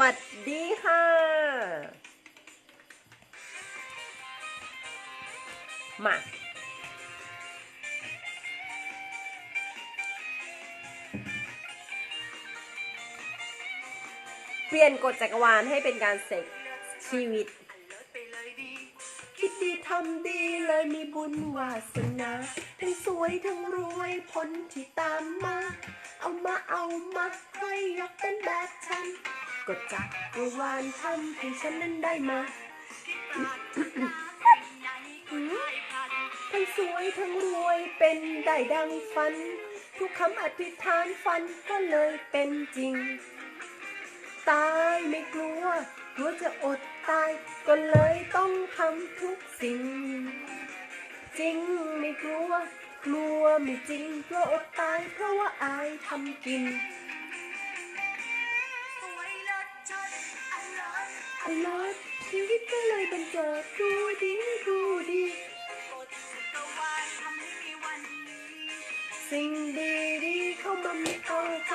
วัสดีค่ะ มา เปลี่ยนกฎจักรวาลให้เป็นการเสกชีวิต คิดดีทำดีเลยมีบุญวาสนา ทั้งสวยทั้งรวยผลที่ตามมา เอามาเอามาใครอยกเป็นแบบฉัน กดจักรวาลทำให้ฉันนั้นได้มา ทั้งสวยทั้งรวยเป็นได้ดังฝัน ทุกคำอธิษฐานฝันก็เลยเป็นจริง ตายไม่กลัวกลัวจะอดตายก็เลยต้องทำทุกสิ่ง จริงไม่กลัวกลัวไม่จริงกลัวอดตายเพราะว่าอายทำกิน ลอด ชีวิตก็เลยบันเจิดดูดีดูดี สิ่งดีดีเข้ามาไมีเอาใจ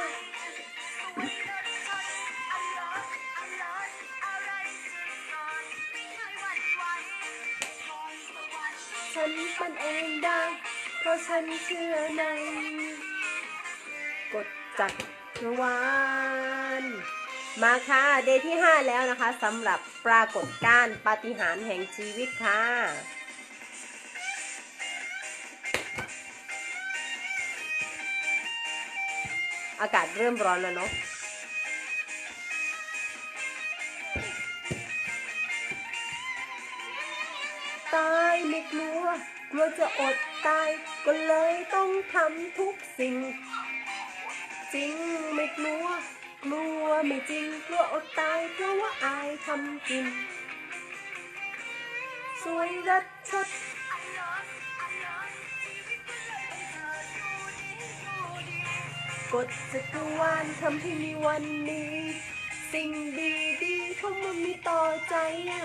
ฉันมันเองได้ เพราะฉันเชื่อในกฎจักรวาล มาค่ะ เดย์ที่ 5 แล้วนะคะสำหรับปรากฏการณ์ปาฏิหาริย์แห่งชีวิตค่ะ อากาศเริ่มร้อนแล้วเนาะตายไม่กลัว กลัวจะอดตาย ก็เลยต้องทำทุกสิ่ง จริงไม่กลัว กลัวไม่จริงกลัวอดตายเพราะว่าอายทำกิน สวยรัดชดกดจักรวาลทำให้มีวันนี้ สิ่งดีๆเข้ามามีต่อใจอะ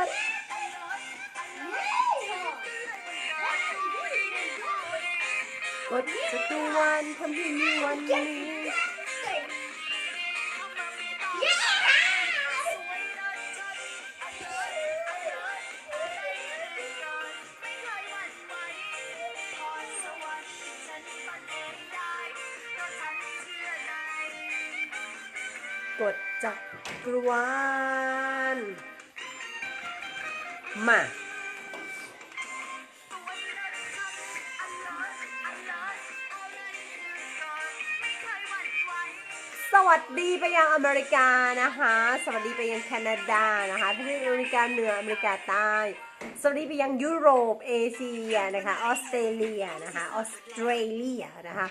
รัดชัดกฎจักรวาลทำให้มีวันนี้กฎจักรวาล มา สวัสดีไปยังอเมริกานะคะ สวัสดีไปยังแคนาดานะคะประเทศอเมริกาเหนืออเมริกาใต้ สวัสดีไปยังยุโรปเอเชียนะคะออสเตรเลียนะคะออสเตรเลียนะคะ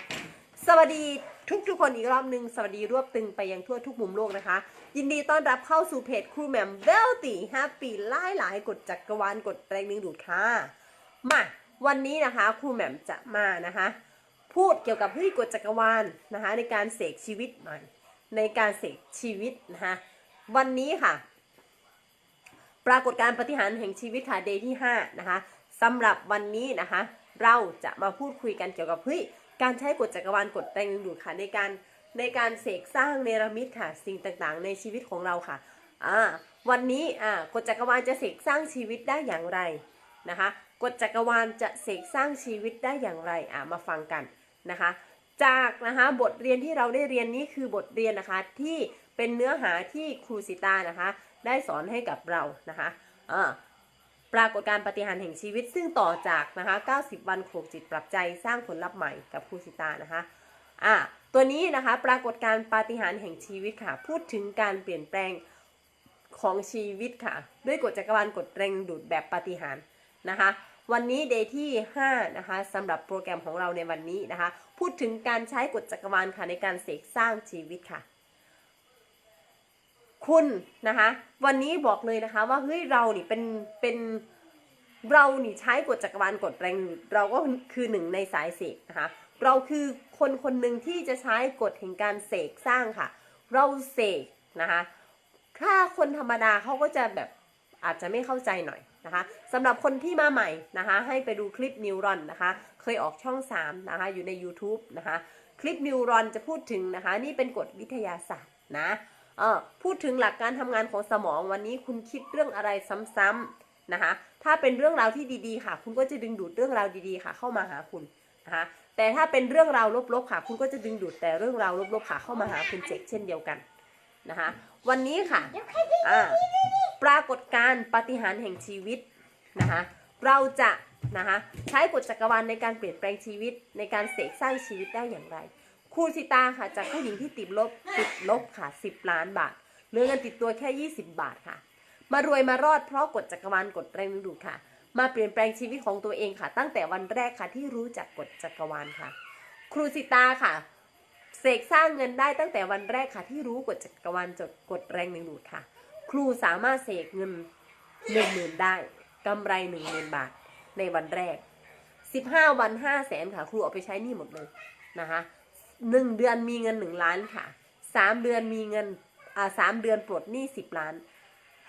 สวัสดีทุกทุกๆคนอีกรอบหนึ่งสวัสดีรวบตึงไปยังทั่วทุกมุมโลกนะคะ ยินดีต้อนรับเข้าสู่เพจครูแหม่มเบลตี้ห้าปีไล่หลายกดจักรวาลกดแรงดึงดูดค่ะมาวันนี้นะคะครูแหม่มจะมานะคะ พูดเกี่ยวกับเฮ้ยกฎจักรวาลนะคะในการเสกชีวิตใหม่ในการเสกชีวิตนะคะวันนี้ค่ะ ปรากฏการปฏิหารแห่งชีวิตค่ะเดย์ที่5นะคะสำหรับวันนี้นะคะ เราจะมาพูดคุยกันเกี่ยวกับเฮ้ยการใช้กฎจักรวาลกฎแรงดึงดูดค่ะในการ ในการเสกสร้างเนรมิตค่ะ สิ่งต่างๆ ในชีวิตของเราค่ะอ่าวันนี้อ่ากฎจักรวาลจะเสกสร้างชีวิตได้อย่างไรนะคะกฎจักรวาลจะเสกสร้างชีวิตได้อย่างไรอ่ามาฟังกันนะคะ จากนะคะบทเรียนที่เราได้เรียนนี้คือบทเรียนนะคะที่เป็นเนื้อหาที่ครูสิตานะคะ ได้สอนให้กับเรานะคะอ่าปรากฏการปฏิหารแห่งชีวิตซึ่งต่อจากนะคะ90 วันโขกจิตปรับใจสร้างผลลัพธ์ใหม่กับครูสิตานะคะอ่า ตัวนี้นะคะปรากฏการปาฏิหาริย์แห่งชีวิตค่ะ พูดถึงการเปลี่ยนแปลงของชีวิตค่ะ ด้วยกฎจักรวาลกฎแรงดูดแบบปาฏิหาริย์นะคะ วันนี้เดย์ที่ 5 นะคะสำหรับโปรแกรมของเราในวันนี้นะคะ พูดถึงการใช้กฎจักรวาลค่ะในการเสกสร้างชีวิตค่ะ คุณนะคะ วันนี้บอกเลยนะคะว่าเฮ้ยเรานี่เป็นเป็นเรานี่ใช้กฎจักรวาลกฎแรงดูดเราก็คือหนึ่งในสายเสกนะคะ เราคือคนคนหนึ่งที่จะใช้กฎแห่งการเสกสร้างค่ะ เราเสกนะคะถ้าคนธรรมดาเขาก็จะแบบอาจจะไม่เข้าใจหน่อยนะคะสำหรับคนที่มาใหม่นะคะ ให้ไปดูคลิปนิวรอนนะคะ เคยออกช่อง 3 นะคะ อยู่ใน YouTube นะคะ คลิปนิวรอนจะพูดถึงนะคะ นี่เป็นกฎวิทยาศาสตร์นะเออพูดถึงหลักการทำงานของสมองวันนี้คุณคิดเรื่องอะไรซ้ำๆนะคะ ถ้าเป็นเรื่องราวที่ดีๆ ค่ะ คุณก็จะดึงดูดเรื่องราวดีๆ ค่ะ เข้ามาหาคุณนะคะ แต่ถ้าเป็นเรื่องราวลบๆค่ะ คุณก็จะดึงดูดแต่เรื่องราวลบๆค่ะเข้ามาหาคุณเจกเช่นเดียวกันนะคะ วันนี้ค่ะอ่าปรากฏการณ์ปฏิหารแห่งชีวิตนะคะเราจะนะคะใช้กฎจักรวาลในการเปลี่ยนแปลงชีวิตในการเสกสร้างชีวิตได้อย่างไรครูสิตาค่ะจากผู้หญิงที่ติดลบติดลบค่ะ 10 ล้านบาทเหลือเงินติดตัวแค่ 20 บาทค่ะ มารวยมารอดเพราะกฎจักรวาลกฎแรงดึงดูดค่ะ มาเปลี่ยนแปลงชีวิตของตัวเองค่ะ ตั้งแต่วันแรกค่ะที่รู้จักกฎจักรวาลค่ะ ครูสิตาค่ะ เสกสร้างเงินได้ตั้งแต่วันแรกค่ะ ที่รู้กฎจักรวาลจดกฎแรงดึงดูดค่ะ ครูสามารถเสกเงินหนึ่งหมื่นได้กำไรหนึ่งหมื่นบาท ในวันแรก15วัน5แสนค่ะ ครูเอาไปใช้นี่หมดเลยนะคะหนึ่งเดือนมีเงินหนึ่งล้านค่ะสามเดือนมีเงินอ่าสามเดือนปลดหนี้สิบล้าน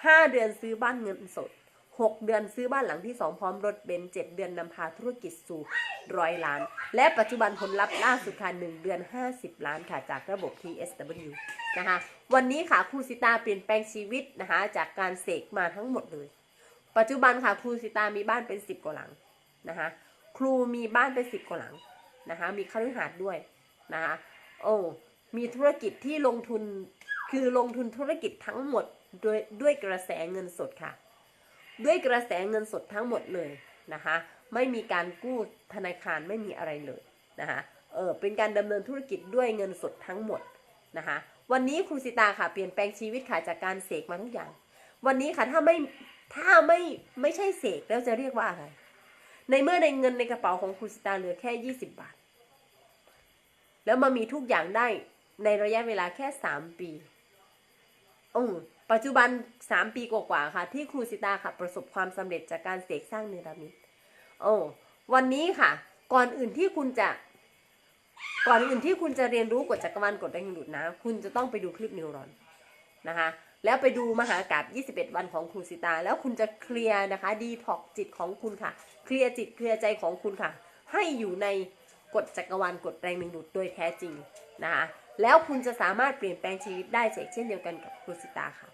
ห้าเดือนซื้อบ้านเงินสด หกเดือนซื้อบ้านหลังที่สองพร้อมรถเบนซ์เจ็ดเดือนนำพาธุรกิจสู่ร้อยล้าน และปัจจุบันผลลัพธ์ล่าสุดค่ะหนึ่งเดือน 50 ล้านค่ะจากระบบ TSW นะคะวันนี้ค่ะครูสิตาเปลี่ยนแปลงชีวิตนะคะจากการเสกมาทั้งหมดเลย ปัจจุบันค่ะครูสิตามีบ้านเป็นสิบกว่าหลังนะคะครูมีบ้านเป็นสิบกว่าหลังนะคะมีคฤหาสน์ด้วยนะคะโอ้มีธุรกิจที่ลงทุนคือลงทุนธุรกิจทั้งหมดด้วยด้วยกระแสเงินสดค่ะ ด้วยกระแสเงินสดทั้งหมดเลยนะคะไม่มีการกู้ธนาคารไม่มีอะไรเลยนะคะเออเป็นการดำเนินธุรกิจด้วยเงินสดทั้งหมดนะคะวันนี้ครูสิตาค่ะเปลี่ยนแปลงชีวิตค่ะจากการเสกมาทุกอย่าง วันนี้ค่ะถ้าไม่ถ้าไม่ไม่ใช่เสกแล้วจะเรียกว่าอะไร ในเมื่อในเงินในกระเป๋าของครูสิตาเหลือแค่ 20 บาท แล้วมามีทุกอย่างได้ในระยะเวลาแค่ 3 ปีโอ้ ปัจจุบัน 3 ปีกว่าๆค่ะ ที่ครูสิตาค่ะ ประสบความสำเร็จจากการเสกสร้างเนรมิตโอ้วันนี้ค่ะ ก่อนอื่นที่คุณจะ ก่อนอื่นที่คุณจะเรียนรู้กฎจักรวาลกฎแรงดึงดูดนะ คุณจะต้องไปดูคลิปนิวรอนนะคะแล้วไปดูมหากาบ21 วันของครูสิตา แล้วคุณจะเคลียร์นะคะ ดีท็อกจิตของคุณค่ะ เคลียร์จิตเคลียร์ใจของคุณค่ะ ให้อยู่ในกฎจักรวาลกฎแรงดึงดูดโดยแท้จริงนะคะ แล้วคุณจะสามารถเปลี่ยนแปลงชีวิตได้เช่นเดียวกันกับครูสิตาค่ะ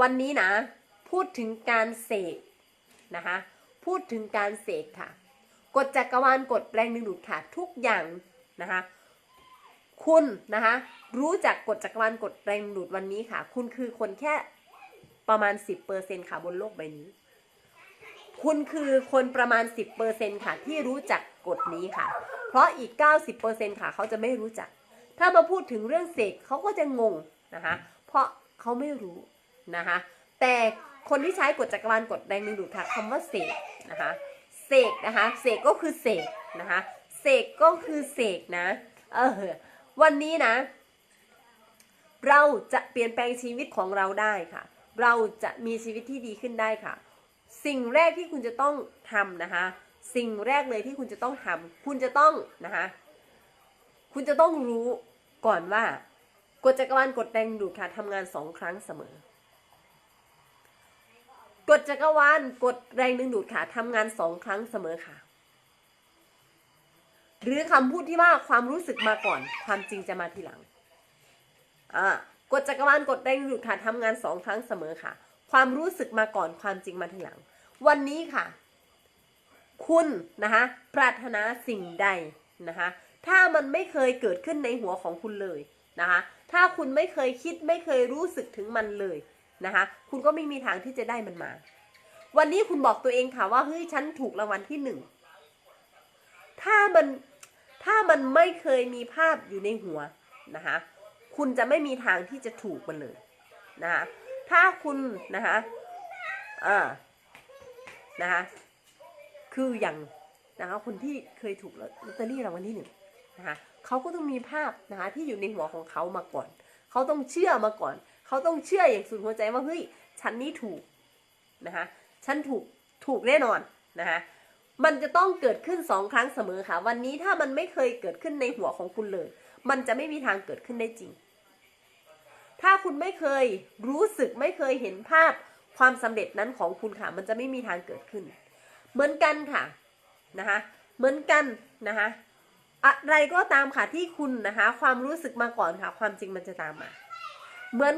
วันนี้นะ พูดถึงการเสกนะคะ พูดถึงการเสกค่ะ กฎจักรวาลกฎแรงดึงดูดค่ะ ทุกอย่างนะคะ คุณนะคะ รู้จักกฎจักรวาลกฎแรงดึงดูดวันนี้ค่ะ คุณคือคนแค่ประมาณ 10%ค่ะบนโลกใบนี้ คุณคือคนประมาณ 10%ค่ะ ที่รู้จักกฎนี้ค่ะ เพราะอีก 90%ค่ะ เขาจะไม่รู้จัก ถ้ามาพูดถึงเรื่องเสกเขาก็จะงงนะคะ เพราะ เขาไม่รู้นะคะ แต่คนที่ใช้กฎจักรวาลกฎแรงดึงดูดค่ะคำว่าเสกนะคะเสกนะคะเสกก็คือเสกนะคะเสกก็คือเสกนะเออวันนี้นะ เราจะเปลี่ยนแปลงชีวิตของเราได้ค่ะ เราจะมีชีวิตที่ดีขึ้นได้ค่ะ สิ่งแรกที่คุณจะต้องทำนะคะ สิ่งแรกเลยที่คุณจะต้องทำคุณจะต้องนะคะ คุณจะต้องรู้ก่อนว่า กฎจักรวาลกฎแรงดึงดูดค่ะทำงานสองครั้งเสมอกฎจักรวาลกฎแรงดึงดูดค่ะทำงานสองครั้งเสมอค่ะ หรือคำพูดที่ว่าความรู้สึกมาก่อน ความจริงจะมาทีหลังอ่ากฎจักรวาลกฎแรงดึงดูดค่ะทำงานสองครั้งเสมอค่ะ ความรู้สึกมาก่อนความจริงมาทีหลัง วันนี้ค่ะ คุณนะคะปรารถนาสิ่งใดนะคะถ้ามันไม่เคยเกิดขึ้นในหัวของคุณเลย นะคะ ถ้าคุณไม่เคยคิดไม่เคยรู้สึกถึงมันเลยนะคะ คุณก็ไม่มีทางที่จะได้มันมา วันนี้คุณบอกตัวเองค่ะว่าเฮ้ยฉันถูกรางวัลที่หนึ่ง ถ้ามันถ้ามันไม่เคยมีภาพอยู่ในหัวนะคะ คุณจะไม่มีทางที่จะถูกมันเลยนะคะถ้าคุณนะคะอ่านะคะคืออย่างนะคะคนที่เคยถูกลอตเตอรี่รางวัลที่หนึ่งนะคะ เขาก็ต้องมีภาพนะคะที่อยู่ในหัวของเขามาก่อน เขาต้องเชื่อมาก่อน เขาต้องเชื่ออย่างสุดหัวใจว่าเฮ้ยฉันนี่ถูกนะคะฉันถูกถูกแน่นอนนะคะมันจะต้องเกิดขึ้นสองครั้งเสมอค่ะ วันนี้ถ้ามันไม่เคยเกิดขึ้นในหัวของคุณเลย มันจะไม่มีทางเกิดขึ้นได้จริง ถ้าคุณไม่เคยรู้สึกไม่เคยเห็นภาพความสำเร็จนั้นของคุณค่ะ มันจะไม่มีทางเกิดขึ้น เหมือนกันค่ะนะคะเหมือนกันนะคะ อะไรก็ตามค่ะที่คุณนะคะ ความรู้สึกมาก่อนค่ะ ความจริงมันจะตามมา เหมือน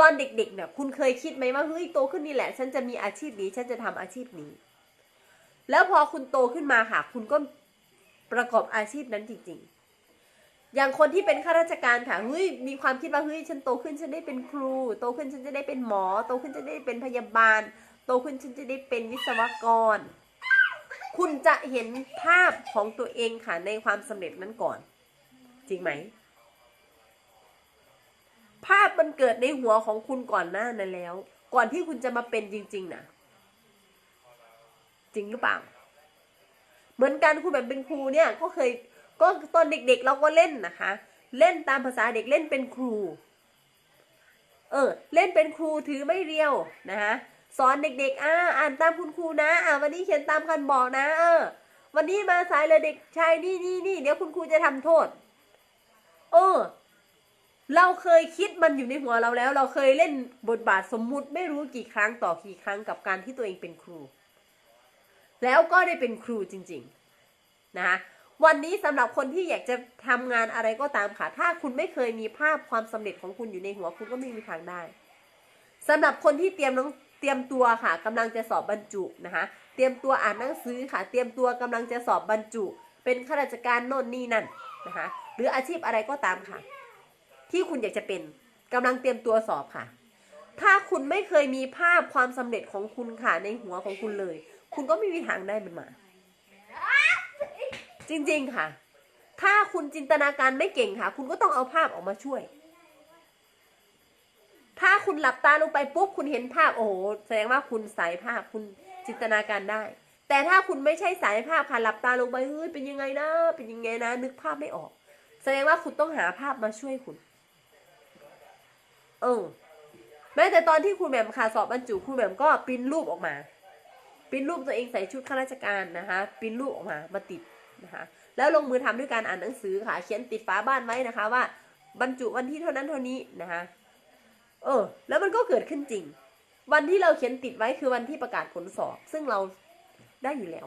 ตอนเด็กๆเนี่ยคุณเคยคิดไหมว่าเฮ้ยโตขึ้นนี่แหละ ฉันจะมีอาชีพนี้ ฉันจะทำอาชีพนี้ แล้วพอคุณโตขึ้นมาค่ะ คุณก็ประกอบอาชีพนั้นจริง ๆ อย่างคนที่เป็นข้าราชการค่ะเฮ้ยมีความคิดว่าเฮ้ยฉันโตขึ้นฉันได้เป็นครู โตขึ้นฉันจะได้เป็นหมอ โตขึ้นฉันจะได้เป็นพยาบาล โตขึ้นฉันจะได้เป็นวิศวกร คุณจะเห็นภาพของตัวเองค่ะในความสำเร็จนั้นก่อน จริงไหม ภาพมันเกิดในหัวของคุณก่อนหน้านั้นแล้ว ก่อนที่คุณจะมาเป็นจริง ๆนะจริงหรือเปล่า เหมือนกันคุณแบบเป็นครูเนี่ยก็เคยก็ตอนเด็กๆเราก็เล่นนะคะ เล่นตามภาษาเด็กเล่นเป็นครู เออ เล่นเป็นครูถือไม่เรียวนะคะ สอนเด็ก ๆ อ่าอ่านตามคุณครูนะ อ่าวันนี้เขียนตามคันบอกนะ เออ วันนี้มาสายเลยเด็กชายนี่นี่นี่เดี๋ยวคุณครูจะทำโทษ เออ เราเคยคิดมันอยู่ในหัวเราแล้ว เราเคยเล่นบทบาทสมมุติไม่รู้กี่ครั้งต่อกี่ครั้งกับการที่ตัวเองเป็นครู แล้วก็ได้เป็นครูจริง ๆ นะคะวันนี้สำหรับคนที่อยากจะทำงานอะไรก็ตามค่ะ ถ้าคุณไม่เคยมีภาพความสำเร็จของคุณอยู่ในหัวคุณก็ไม่มีทางได้สำหรับคนที่เตรียมน้อง ตรียมตัวค่ะกำลังจะสอบบรรจุนะคะเตรียมตัวอ่านหนังสือค่ะ เตรียมตัวกำลังจะสอบบรรจุ เป็นข้าราชการโน่นนี่นั่นนะคะหรืออาชีพอะไรก็ตามค่ะ ที่คุณอยากจะเป็นกำลังเตรียมตัวสอบค่ะ ถ้าคุณไม่เคยมีภาพความสำเร็จของคุณค่ะในหัวของคุณเลย คุณก็ไม่มีทางได้มันมา จริงๆค่ะ ถ้าคุณจินตนาการไม่เก่งค่ะ คุณก็ต้องเอาภาพออกมาช่วย ถ้าคุณหลับตาลงไปปุ๊บคุณเห็นภาพโอ้โหแสดงว่าคุณสายภาพคุณจินตนาการได้ แต่ถ้าคุณไม่ใช่สายภาพค่ะหลับตาลงไปเฮ้ยเป็นยังไงนะเป็นยังไงนะ นึกภาพไม่ออก แสดงว่าคุณต้องหาภาพมาช่วยคุณเออแม้แต่ตอนที่คุณแหม่มค่ะสอบบรรจุคุณแหม่มก็ปริ้นรูปออกมาปริ้นรูปตัวเองใส่ชุดข้าราชการนะคะปริ้นรูปออกมามาติดนะคะแล้วลงมือทำด้วยการอ่านหนังสือค่ะ เขียนติดฝาบ้านไว้นะคะว่า บรรจุวันที่เท่านั้นเท่านี้นะคะ เออ แล้วมันก็เกิดขึ้นจริง วันที่เราเขียนติดไว้คือวันที่ประกาศผลสอบ ซึ่งเราได้อยู่แล้ว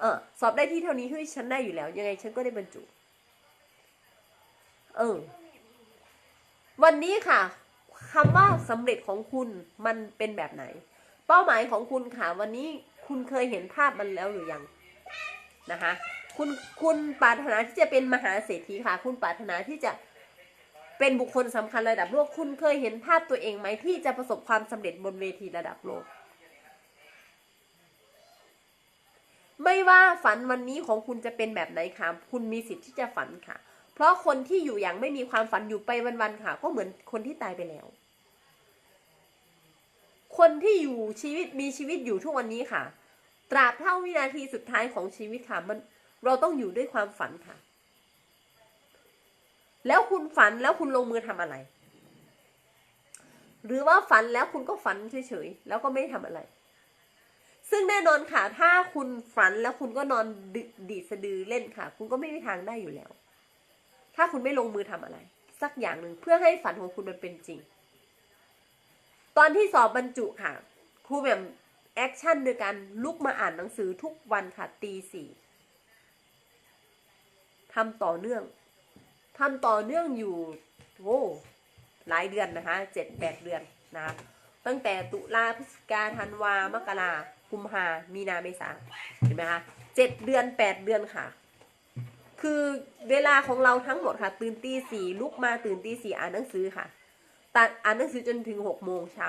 เออ สอบได้ที่เท่านี้คือฉันได้อยู่แล้ว ยังไงฉันก็ได้บรรจุ เออ วันนี้ค่ะคำว่าสำเร็จของคุณมันเป็นแบบไหน เป้าหมายของคุณค่ะ วันนี้คุณเคยเห็นภาพมันแล้วหรือยัง นะคะคุณคุณปรารถนาที่จะเป็นมหาเศรษฐีค่ะ คุณปรารถนาที่จะ เป็นบุคคลสำคัญระดับโลกคุณเคยเห็นภาพตัวเองไหมที่จะประสบความสำเร็จบนเวทีระดับโลก ไม่ว่าฝันวันนี้ของคุณจะเป็นแบบไหนค่ะคุณมีสิทธิ์ที่จะฝันค่ะ เพราะคนที่อยู่อย่างไม่มีความฝันอยู่ไปวันๆค่ะ ก็เหมือนคนที่ตายไปแล้ว คนที่อยู่ชีวิตมีชีวิตอยู่ทุกวันนี้ค่ะ ตราบเท่าวินาทีสุดท้ายของชีวิตค่ะมันเราต้องอยู่ด้วยความฝันค่ะ แล้วคุณฝันแล้วคุณลงมือทำอะไร หรือว่าฝันแล้วคุณก็ฝันเฉยๆแล้วก็ไม่ทำอะไร ซึ่งแน่นอนค่ะ ถ้าคุณฝันแล้วคุณก็นอนดดีดสะดือเล่นค่ะ คุณก็ไม่มีทางได้อยู่แล้ว ถ้าคุณไม่ลงมือทำอะไร สักอย่างหนึ่งเพื่อให้ฝันของคุณมันเป็นจริง ตอนที่สอบบรรจุค่ะครูแบบแอคชั่นโดยการลุกมาอ่านหนังสือทุกวันค่ะตีสี่ทำต่อเนื่อง ทำต่อเนื่องอยู่โอ้หลายเดือนนะคะเจ็ดแปดเดือนนะคะตั้งแต่ตุลาพฤศจิกาธันวามกรากุมภามีนาเมษาเห็นไหมคะเจ็ดเดือนแปดเดือนค่ะ คือเวลาของเราทั้งหมดค่ะ ตื่นตีสี่ลุกมาตื่นตีสี่อ่านหนังสือค่ะตัดอ่านหนังสือจนถึงหกโมงเช้า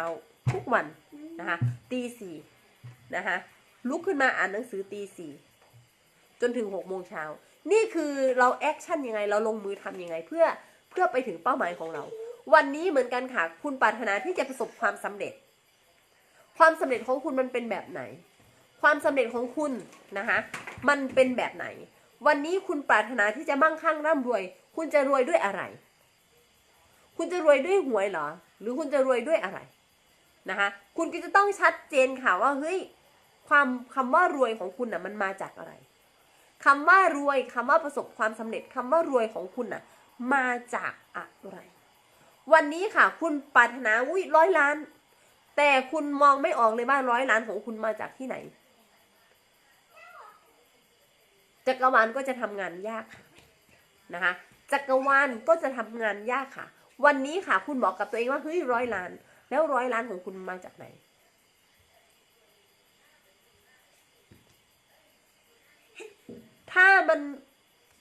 ทุกวันนะคะตีสี่นะคะลุกขึ้นมาอ่านหนังสือตีสี่จนถึงหกโมงเช้า นี่คือเราแอคชั่นยังไง เราลงมือทำยังไง เพื่อเพื่อไปถึงเป้าหมายของเรา วันนี้เหมือนกันค่ะ คุณปรารถนาที่จะประสบความสำเร็จ ความสำเร็จของคุณมันเป็นแบบไหน ความสำเร็จของคุณนะคะมันเป็นแบบไหน วันนี้คุณปรารถนาที่จะมั่งคั่งร่ำรวย คุณจะรวยด้วยอะไร คุณจะรวยด้วยหวยเหรอ หรือคุณจะรวยด้วยอะไรนะคะคุณก็จะต้องชัดเจนค่ะว่าเฮ้ยความคำว่ารวยของคุณน่ะมันมาจากอะไร คำว่ารวยคำว่าประสบความสำเร็จคำว่ารวยของคุณน่ะ มาจากอะไร วันนี้ค่ะ คุณปรารถนาอุ้ยร้อยล้าน แต่คุณมองไม่ออกเลยว่าร้อยล้านของคุณมาจากที่ไหนจักรวาลก็จะทำงานยากนะคะจักรวาลก็จะทำงานยากค่ะ วันนี้ค่ะ คุณบอกกับตัวเองว่าเฮ้ยร้อยล้าน แล้วร้อยล้านของคุณมาจากไหน มัน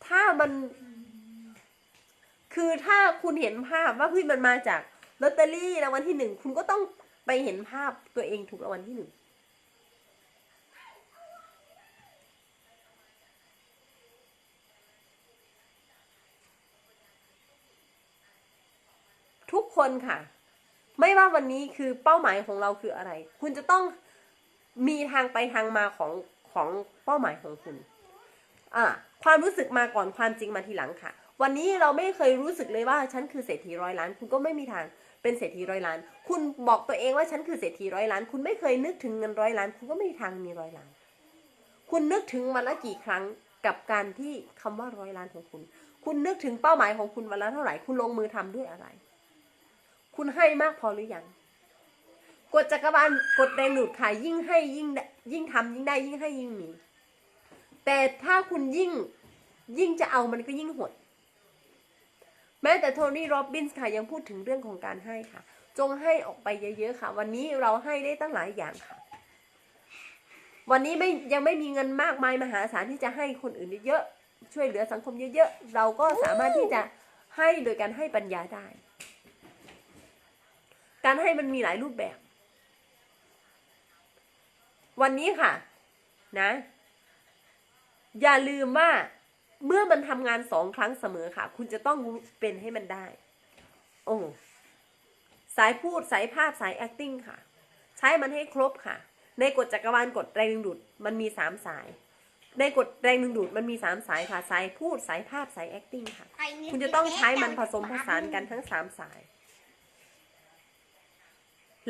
ถ้ามัน คือถ้าคุณเห็นภาพว่าเฮ้ยมันมาจากลอตเตอรี่รางวัลที่หนึ่งคุณก็ต้องไปเห็นภาพตัวเองถูกรางวัลที่หนึ่งทุกคนค่ะ ไม่ว่าวันนี้คือเป้าหมายของเราคืออะไร คุณจะต้องมีทางไปทางมาของของเป้าหมายของคุณ อ่าความรู้สึกมาก่อนความจริงมาทีหลังค่ะ วันนี้เราไม่เคยรู้สึกเลยว่าฉันคือเศรษฐีร้อยล้าน คุณก็ไม่มีทางเป็นเศรษฐีร้อยล้าน คุณบอกตัวเองว่าฉันคือเศรษฐีร้อยล้าน คุณไม่เคยนึกถึงเงินร้อยล้าน คุณก็ไม่มีทางมีร้อยล้าน คุณนึกถึงวันละกี่ครั้งกับการที่คำว่าร้อยล้านของคุณ คุณนึกถึงเป้าหมายของคุณวันละเท่าไหร่ คุณลงมือทำด้วยอะไร คุณให้มากพอหรือยังกฎจักรวาลกฎแรงดูดค่ะยิ่งให้ยิ่งยิ่งทำยิ่งได้ยิ่งให้ยิ่งมี แต่ถ้าคุณยิ่งยิ่งจะเอามันก็ยิ่งหด แม้แต่โทนี่โรบินส์ค่ะยังพูดถึงเรื่องของการให้ค่ะ จงให้ออกไปเยอะๆค่ะ วันนี้เราให้ได้ตั้งหลายอย่างค่ะ วันนี้ไม่ยังไม่มีเงินมากมายมหาศาลที่จะให้คนอื่นเยอะๆช่วยเหลือสังคมเยอะๆเราก็สามารถที่จะให้โดยการให้ปัญญาได้ การให้มันมีหลายรูปแบบ วันนี้ค่ะ นะ อย่าลืมว่าเมื่อมันทำงานสองครั้งเสมอค่ะ คุณจะต้องเป็นให้มันได้ โอ้สายพูดสายภาพสาย acting ค่ะ ใช้มันให้ครบค่ะ ในกฎจักรวาลกฎแรงดึงดูดมันมีสามสาย ในกฎแรงดึงดูดมันมีสามสายค่ะ สายพูดสายภาพสาย acting ค่ะ คุณจะต้องใช้มันผสมผสานกันทั้งสามสาย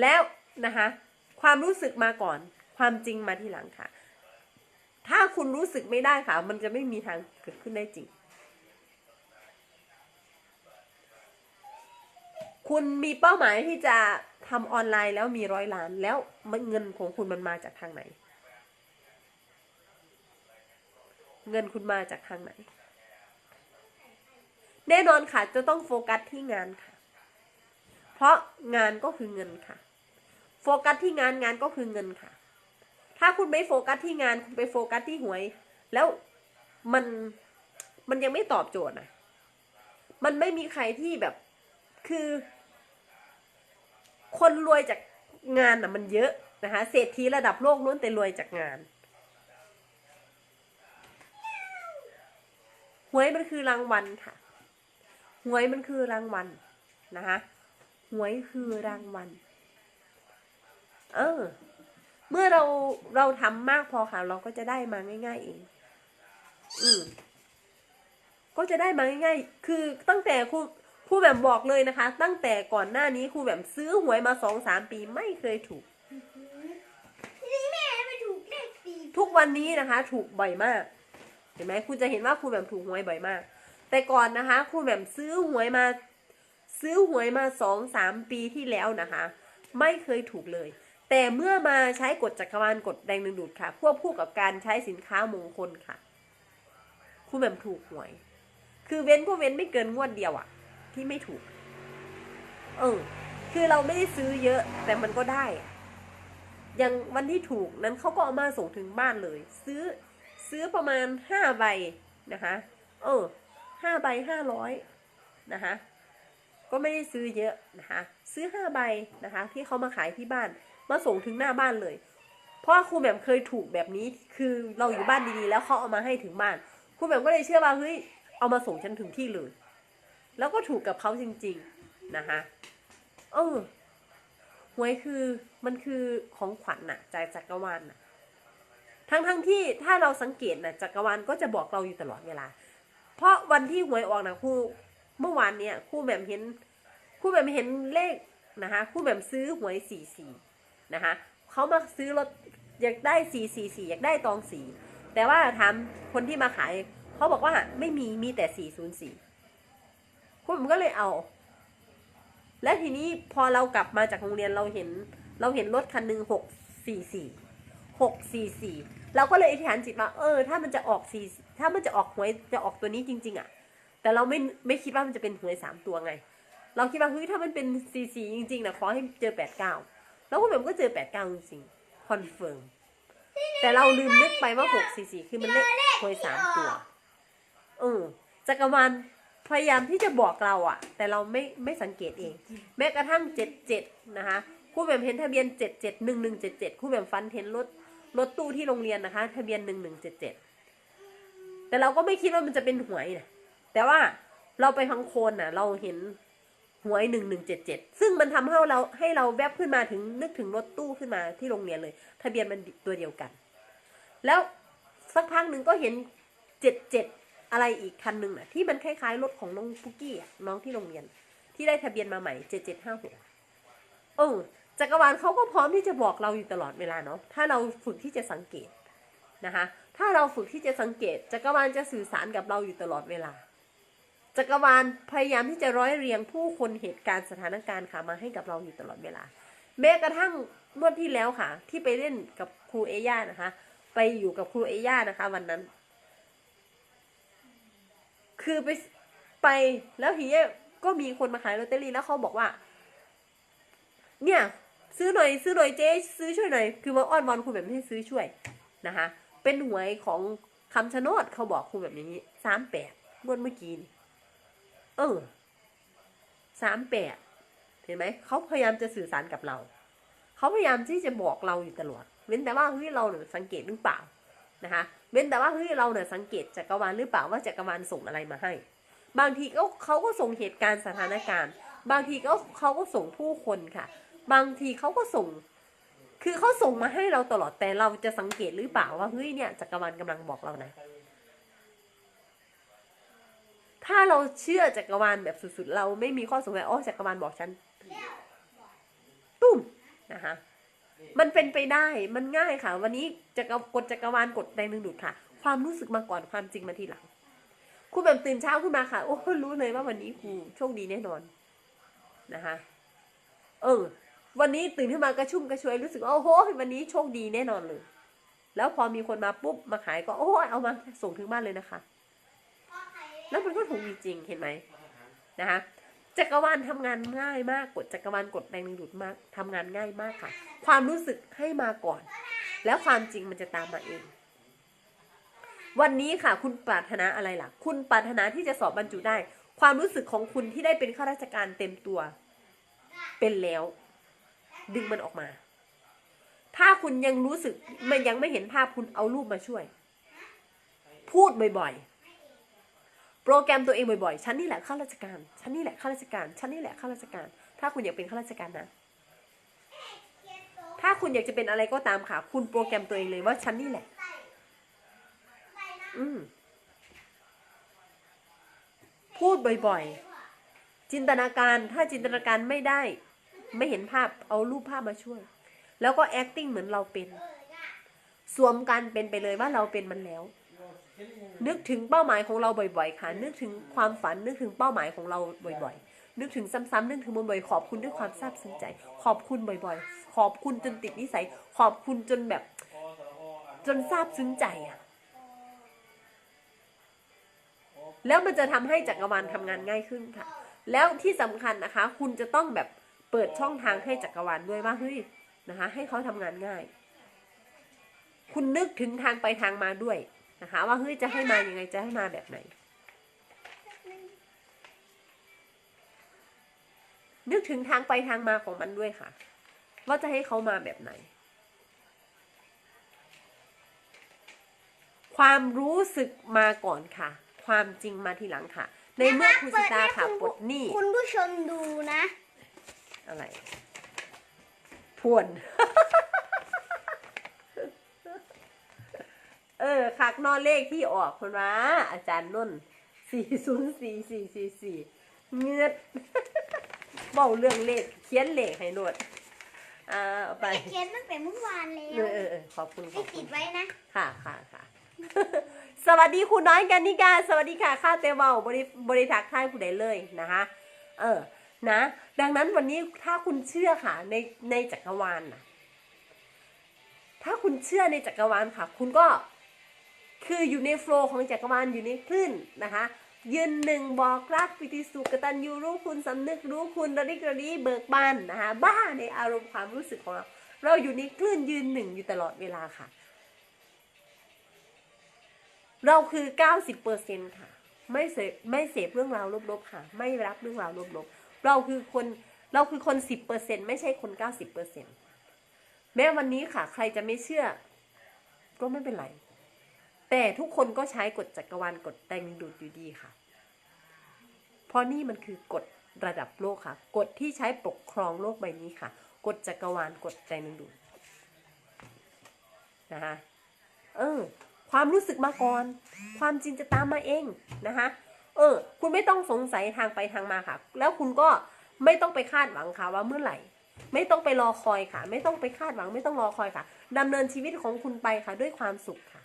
แล้วนะคะ ความรู้สึกมาก่อน ความจริงมาทีหลังค่ะ ถ้าคุณรู้สึกไม่ได้ค่ะ มันจะไม่มีทางเกิดขึ้นได้จริง คุณมีเป้าหมายที่จะทำออนไลน์แล้วมีร้อยล้านแล้วเงินของคุณมันมาจากทางไหน เงินคุณมาจากทางไหน แน่นอนค่ะ จะต้องโฟกัสที่งานค่ะ เพราะงานก็คือเงินค่ะ โฟกัสที่งานงานก็คือเงินค่ะ ถ้าคุณไม่โฟกัสที่งานคุณไปโฟกัสที่หวย แล้วมันมันยังไม่ตอบโจทย์นะมันไม่มีใครที่แบบคือ คนรวยจากงานน่ะมันเยอะนะคะเศรษฐีระดับโลกล้วนแต่รวยจากงานหวยมันคือรางวัลค่ะหวยมันคือรางวัลนะคะหวยคือรางวัลเออ เมื่อเราเราทำมากพอค่ะ เราก็จะได้มาง่าย ๆ เอง อืมก็จะได้มาง่ายๆ คือตั้งแต่ครูครูแบบบอกเลยนะคะ ตั้งแต่ก่อนหน้านี้ครูแบบซื้อหวยมาสองสามปีไม่เคยถูก นี่แม่ไม่ถูกเลขสี่ทุกวันนี้นะคะ ถูกบ่อยมาก เห็นไหมคุณจะเห็นว่าครูแหม่มถูกหวยบ่อยมาก แต่ก่อนนะคะครูแหม่มซื้อหวยมา ซื้อหวยมาสองสามปีที่แล้วนะคะ ไม่เคยถูกเลย แต่เมื่อมาใช้กฎจักรวาลกฎแรงดึงดูดค่ะควบคู่กับการใช้สินค้ามงคลค่ะครูแหม่ถูกหวย คือเว้นก็เว้นไม่เกินงวดเดียวอะที่ไม่ถูก เออ คือเราไม่ได้ซื้อเยอะ แต่มันก็ได้ อย่างวันที่ถูกนั้นเขาก็เอามาส่งถึงบ้านเลย ซื้อซื้อประมาณห้าใบนะคะ เออห้าใบห้าร้อยนะคะ ก็ไม่ได้ซื้อเยอะนะคะ ซื้อห้าใบนะคะ ที่เขามาขายที่บ้าน มาส่งถึงหน้าบ้านเลย เพราะครูแหม่มเคยถูกแบบนี้ คือเราอยู่บ้านดีๆ แล้วเขาเอามาให้ถึงบ้านครูแหม่มก็เลยเชื่อว่าเฮ้ยเอามาส่งฉันถึงที่เลย แล้วก็ถูกกับเขาจริง ๆนะคะเออหวยคือมันคือของขวัญน่ะจากจักรวาลน่ะ ทั้งทั้งที่ถ้าเราสังเกตน่ะจักรวาลก็จะบอกเราอยู่ตลอดเวลา เพราะวันที่หวยออกนะครูเมื่อวานเนี่ยครูแหม่มเห็นครูแหม่มเห็นเลขนะคะครูแหม่มซื้อหวยสี่สี่ นะคะเขามาซื้อรถอยากได้สี่สี่สี่อยากได้ตองสี่แต่ว่าถามคนที่มาขายเขาบอกว่าไม่มีมีแต่สี่ศูนย์สี่ครูแหม่มก็เลยเอา และทีนี้พอเรากลับมาจากโรงเรียนเราเห็น เราเห็นรถคันหนึ่งหกสี่สี่หกสี่สี่เราก็เลยอธิษฐานจิตว่าเออ ถ้ามันจะออกสี่ถ้ามันจะออกหวยจะออกตัวนี้จริง ๆ อะ แต่เราไม่ไม่คิดว่ามันจะเป็นหวยสามตัวไง เราคิดว่าเฮ้ยถ้ามันเป็นสี่สี่จริงๆนะขอให้เจอแปดเก้า แล้วคุณแบบก็เจอแปดเก้าจริงคอนเฟิร์มแต่เราลืมนึกไปว่าหกสี่สี่คือมันเลขหวยสามตัวเออจักรวาลพยายามที่จะบอกเราอะแต่เราไม่ไม่สังเกตเอง แม้กระทั่งเจ็ดเจ็ดนะคะครูแหม่มเห็นทะเบียนเจ็ดเจ็ดหนึ่งหนึ่งเจ็ดเจ็ดครูแหม่มฟันเห็นรถรถตู้ที่โรงเรียนนะคะ ทะเบียนหนึ่งหนึ่งเจ็ดเจ็ดแต่เราก็ไม่คิดว่ามันจะเป็นหวยนะแต่ว่าเราไปพังโคนน่ะ เราเห็น หวยหนึ่งหนึ่งเจ็ดเจ็ดซึ่งมันทำให้เราให้เราแวบขึ้นมาถึงนึกถึงรถตู้ขึ้นมาที่โรงเรียนเลย ทะเบียนมันตัวเดียวกัน แล้วสักพักหนึ่งก็เห็นเจ็ดเจ็ดอะไรอีกคันหนึ่งน่ะที่มันคล้ายๆรถของน้องปุกกี้น้องที่โรงเรียน ที่ได้ทะเบียนมาใหม่เจ็ดเจ็ดห้าหกเออจักรวาลเขาก็พร้อมที่จะบอกเราอยู่ตลอดเวลาเนาะถ้าเราฝึกที่จะสังเกตนะคะ ถ้าเราฝึกที่จะสังเกตจักรวาลจะสื่อสารกับเราอยู่ตลอดเวลา จักรวาลพยายามที่จะร้อยเรียงผู้คนเหตุการณ์สถานการณ์ค่ะมาให้กับเราอยู่ตลอดเวลา แม้กระทั่งเมื่อที่แล้วค่ะ ที่ไปเล่นกับครูเอย่านะคะ ไปอยู่กับครูเอย่านะคะ วันนั้น คือไปไปแล้วทีเนี้ยก็มีคนมาขายลอตเตอรี่แล้วเขาบอกว่า เนี่ย ซื้อหน่อยซื้อหน่อยเจ๊ซื้อช่วยหน่อยคือมาอ้อนวอนคุณแบบให้ซื้อช่วยนะคะ เป็นหวยของคำชะโนดเขาบอกคุณแบบนี้สามแปดงวดเมื่อกี้นี่ เออสามแปดเห็นไหมเขาพยายามจะสื่อสารกับเรา เขาพยายามที่จะบอกเราอยู่ตลอด เว้นแต่ว่าเฮ้ยเราเนี่ยสังเกตหรือเปล่านะคะ เว้นแต่ว่าเฮ้ยเราเนี่ยสังเกตจักรวาลหรือเปล่าว่าจักรวาลส่งอะไรมาให้ บางทีก็เขาก็ส่งเหตุการณ์สถานการณ์ บางทีก็เขาก็ส่งผู้คนค่ะ บางทีเขาก็ส่ง คือเขาส่งมาให้เราตลอดแต่เราจะสังเกตหรือเปล่าว่าเฮ้ยเนี่ยจักรวาลกำลังบอกเรานะ ถ้าเราเชื่อจักรวาลแบบสุดๆ เราไม่มีข้อสงสัยอ๋อจักรวาลบอกฉันตุ้มนะคะมันเป็นไปได้มันง่ายค่ะ วันนี้จักรกดจักรวาลกดแรงดึงดูดค่ะ ความรู้สึกมาก่อนความจริงมาทีหลังคุณแบบตื่นเช้าขึ้นมาค่ะ โอ้รู้เลยว่าวันนี้ครูโชคดีแน่นอนนะคะเออ วันนี้ตื่นขึ้นมากระชุ่มกระชวยรู้สึกว่าโอ้โหวันนี้โชคดีแน่นอนเลย แล้วพอมีคนมาปุ๊บมาขายก็โอ้ยเอามาส่งถึงบ้านเลยนะคะ แล้วมันก็ถูกจริงเห็นไหมนะคะจักรวาลทำงานง่ายมากกดจักรวาลกดแรงดึงดูดมากทำงานง่ายมากค่ะ ความรู้สึกให้มาก่อน แล้วความจริงมันจะตามมาเอง วันนี้ค่ะ คุณปรารถนาอะไรล่ะ คุณปรารถนาที่จะสอบบรรจุได้ ความรู้สึกของคุณที่ได้เป็นข้าราชการเต็มตัว เป็นแล้ว ดึงมันออกมา ถ้าคุณยังรู้สึกมันยังไม่เห็นภาพคุณเอารูปมาช่วย พูดบ่อยๆ โปรแกรมตัวเองบ่อยๆ ฉันนี่แหละข้าราชการ ฉันนี่แหละข้าราชการ ฉันนี่แหละข้าราชการ ถ้าคุณอยากเป็นข้าราชการนะ ถ้าคุณอยากจะเป็นอะไรก็ตามค่ะ คุณโปรแกรมตัวเองเลยว่าฉันนี่แหละ อืม พูดบ่อยๆ จินตนาการ ถ้าจินตนาการไม่ได้ ไม่เห็นภาพ เอารูปภาพมาช่วย แล้วก็ acting เหมือนเราเป็น สวมกันเป็นไปเลยว่าเราเป็นมันแล้ว นึกถึงเป้าหมายของเราบ่อย ๆ ค่ะ นึกถึงความฝันนึกถึงเป้าหมายของเราบ่อย ๆ นึกถึงซ้ำๆนึกถึงบ่อยๆขอบคุณด้วยความซาบซึ้งใจ ขอบคุณบ่อยๆ ขอบคุณจนติดนิสัย ขอบคุณจนแบบ จนซาบซึ้งใจอะ แล้วมันจะทำให้จักรวาลทำงานง่ายขึ้นค่ะ แล้วที่สำคัญนะคะ คุณจะต้องแบบเปิดช่องทางให้จักรวาลด้วยว่าเฮ้ยนะคะ ให้เขาทำงานง่าย คุณนึกถึงทางไปทางมาด้วย นะคะ ว่าเฮ้ยจะให้มายังไงจะให้มาแบบไหน นึกถึงทางไปทางมาของมันด้วยค่ะ ว่าจะให้เขามาแบบไหน ความรู้สึกมาก่อนค่ะ ความจริงมาทีหลังค่ะ ในเมื่อคุณสิตาค่ะปลดหนี้คุณผู้ชมดูนะ อะไรพวน เออคักนอนเลขที่ออกคนว่าอาจารย์นุ่นสี่ศูนย์สี่สี่สี่สี่เงือดเบาเรื่องเลขเขียนเลขให้โนดอ่าเอาไปเขียนตั้งแต่เมื่อวานแล้เอวอเออเออขอบคุณขให้อบคุติณดไว้นะค่ะค่ะค่ะ สวัสดีคุณน้อยกันนิกาสวัสดีค่ะข้าเตเวาบริบริทักทายผู้ใดเลยนะคะ เออ นะ ดังนั้นวันนี้ถ้าคุณเชื่อค่ะ ในในจักรวาลนะถ้าคุณเชื่อในจักรวาลค่ะ คุณก็ คืออยู่ในโฟลว์ของจักรวาลอยู่ในคลื่นนะคะยืนหนึ่งบอกรักปิติสุขกตัญญูรู้คุณสำนึกรู้คุณระดิกระดีเบิกบานนะคะบ้าในอารมณ์ความรู้สึกของเรา เราอยู่ในคลื่นยืนหนึ่งอยู่ตลอดเวลาค่ะ เราคือ 90%ค่ะ ไม่เสพไม่เสพเรื่องราวลบๆค่ะ ไม่รับเรื่องราวลบๆเราคือคนเราคือคน 10%ไม่ใช่คน 90%แม้วันนี้ค่ะ ใครจะไม่เชื่อ ก็ไม่เป็นไร แต่ทุกคนก็ใช้กฎจักรวาลกฎแรงดึงดูดอยู่ดีค่ะ เพราะนี่มันคือกฎระดับโลกค่ะ กฎที่ใช้ปกครองโลกใบนี้ค่ะ กฎจักรวาลกฎแรงดึงดูดนะคะเออ ความรู้สึกมาก่อน ความจริงจะตามมาเองนะคะเออ คุณไม่ต้องสงสัยทางไปทางมาค่ะ แล้วคุณก็ไม่ต้องไปคาดหวังค่ะว่าเมื่อไหร่ ไม่ต้องไปรอคอยค่ะ ไม่ต้องไปคาดหวัง ไม่ต้องรอคอยค่ะดำเนินชีวิตของคุณไปค่ะ ด้วยความสุขค่ะ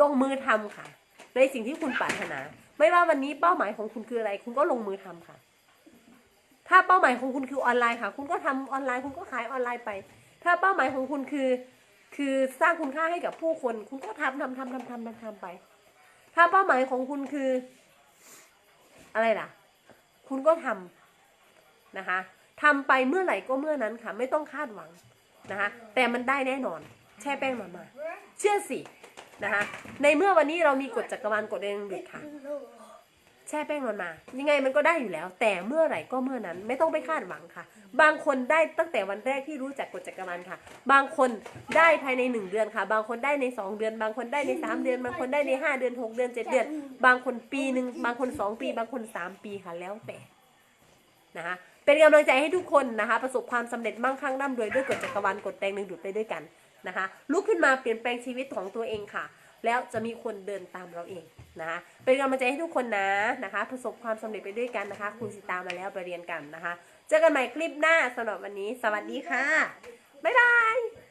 ลงมือทำค่ะ ในสิ่งที่คุณปรารถนา ไม่ว่าวันนี้เป้าหมายของคุณคืออะไร คุณก็ลงมือทำค่ะ ถ้าเป้าหมายของคุณคือออนไลน์ค่ะ คุณก็ทำออนไลน์ คุณก็ขายออนไลน์ไป ถ้าเป้าหมายของคุณคือ คือสร้างคุณค่าให้กับผู้คน คุณก็ทำทำทำทำทำทำทำไป ถ้าเป้าหมายของคุณคือ อะไรล่ะ คุณก็ทำนะคะทำไปเมื่อไหร่ก็เมื่อนั้นค่ะ ไม่ต้องคาดหวังนะคะแต่มันได้แน่นอน แช่แป้งมามา เชื่อสิ นะคะในเมื่อวันนี้เรามีกฎจักรวาลกฎแรงดึงค่ะ แช่แป้งมันมา ยังไงมันก็ได้อยู่แล้ว แต่เมื่อไหร่ก็เมื่อนั้นไม่ต้องไปคาดหวังค่ะ บางคนได้ตั้งแต่วันแรกที่รู้จักกฎจักรวาลค่ะ บางคนได้ภายในหนึ่งเดือนค่ะ บางคนได้ในสองเดือน บางคนได้ในสามเดือน บางคนได้ในห้าเดือนหกเดือนเจ็ดเดือน บางคนปีหนึ่งบางคนสองปี บางคนสามปีค่ะแล้วแต่นะคะเป็นกำลังใจให้ทุกคนนะคะ ประสบความสำเร็จมั่งคั่งร่ำรวยด้วยกฎจักรวาลกฎแรงดึงดูดไปด้วยกัน นะคะลุกขึ้นมาเปลี่ยนแปลงชีวิตของตัวเองค่ะ แล้วจะมีคนเดินตามเราเองนะคะเป็นกำลังใจให้ทุกคนนะนะคะ ประสบความสำเร็จไปด้วยกันนะคะ คุณสิตามมาแล้วไปเรียนกันนะคะ เจอกันใหม่คลิปหน้าสำหรับวันนี้ สวัสดีค่ะบ๊ายบาย